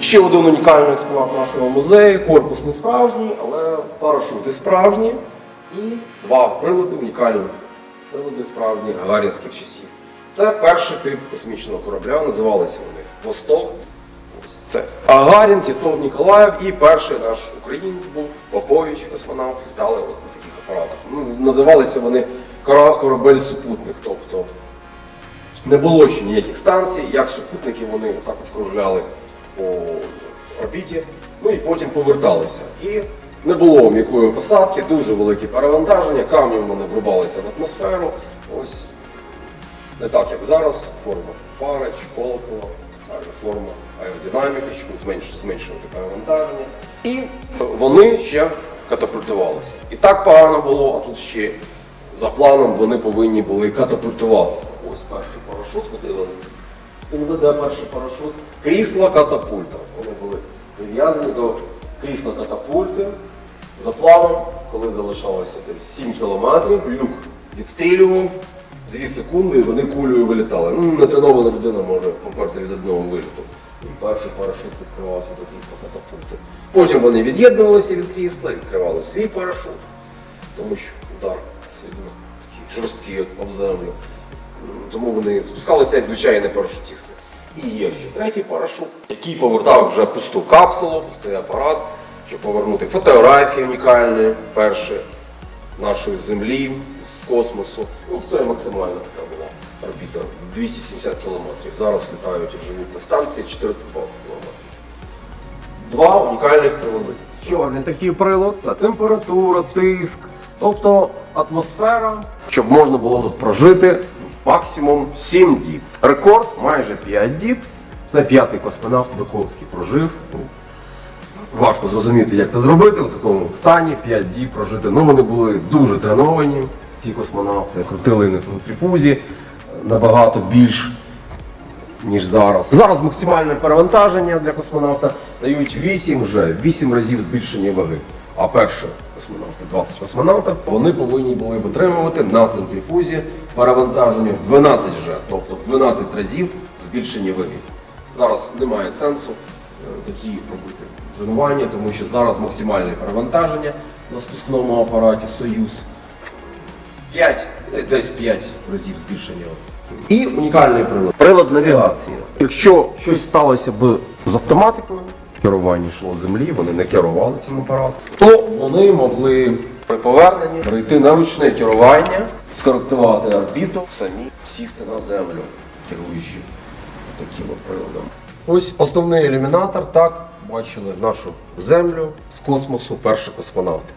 ще один унікальний експонат нашого музею. Корпус не справжній, але парашути справжні. І два прилади унікальні. Прилади справжні гагарінських часів. Це перший тип космічного корабля, називалися вони Восток. Це Гагарін, Тітов Ніколаєв і перший наш українець був Попович, космонавт, літали от на таких апаратах. Ну, Називалися вони корабель-супутник, тобто не було ще ніяких станцій, як супутники вони отак от кружляли по орбіті, ну і потім поверталися. І не було м'якої посадки, дуже великі перевантаження, камнем вони врубалися в атмосферу. Ось не так, як зараз, форма пари колокола, спеціальна форма аеродинаміки, щоб зменш- зменшувати перевантаження. І вони ще катапультувалися. І так погано було, а тут ще за планом вони повинні були катапультуватися. Ось перший парашут, куди вони? Веде перший парашут. Крісла катапульта. Вони були прив'язані до крісла катапульти. За планом, коли залишалося десь 7 кілометрів, люк відстрілював 2 секунди і вони кулею вилітали. Ну, нетренована людина може померти від одного виліту. І перший парашут відкривався до крісла катапульти. Потім вони від'єднувалися від крісла, відкривали свій парашут, тому що удар сильно такий жорсткий об землю. Тому вони спускалися як звичайні парашутісти. І є ще третій парашут, який повертав вже пусту капсулу, пустий апарат, щоб повернути фотографії унікальні, перші нашої землі з космосу. Ну, це максимальна така була орбіта 270 кілометрів. Зараз літають і живуть на станції 420 кілометрів. Два унікальних прилади. Що він такий прилад? Це температура, тиск, тобто атмосфера, щоб можна було тут прожити максимум 7 діб. Рекорд майже 5 діб. Це п'ятий космонавт Биковський прожив. Ну, Важко зрозуміти, як це зробити в такому стані 5 діб прожити. Ну вони були дуже треновані, ці космонавти, крутили на центрифузі набагато більш ніж зараз. Зараз максимальне перевантаження для космонавта дають 8 вже 8 разів збільшення ваги. А перші космонавти, 20 космонавтів, вони повинні були витримувати на центрифузі перевантаження в 12 вже, тобто в 12 разів збільшення ваги. Зараз немає сенсу е, такі робити тренування, тому що зараз максимальне перевантаження на спускному апараті Союз. 5, десь 5 разів збільшення. І унікальний прилад. Прилад навігації. Якщо щось сталося б з автоматикою, керування йшло землі, вони не керували цим апаратом, то вони могли при поверненні прийти на ручне керування, скоректувати орбіту, самі сісти на землю, керуючи таким приладом. Ось основний ілюмінатор, так, бачили нашу землю з космосу, перші космонавти.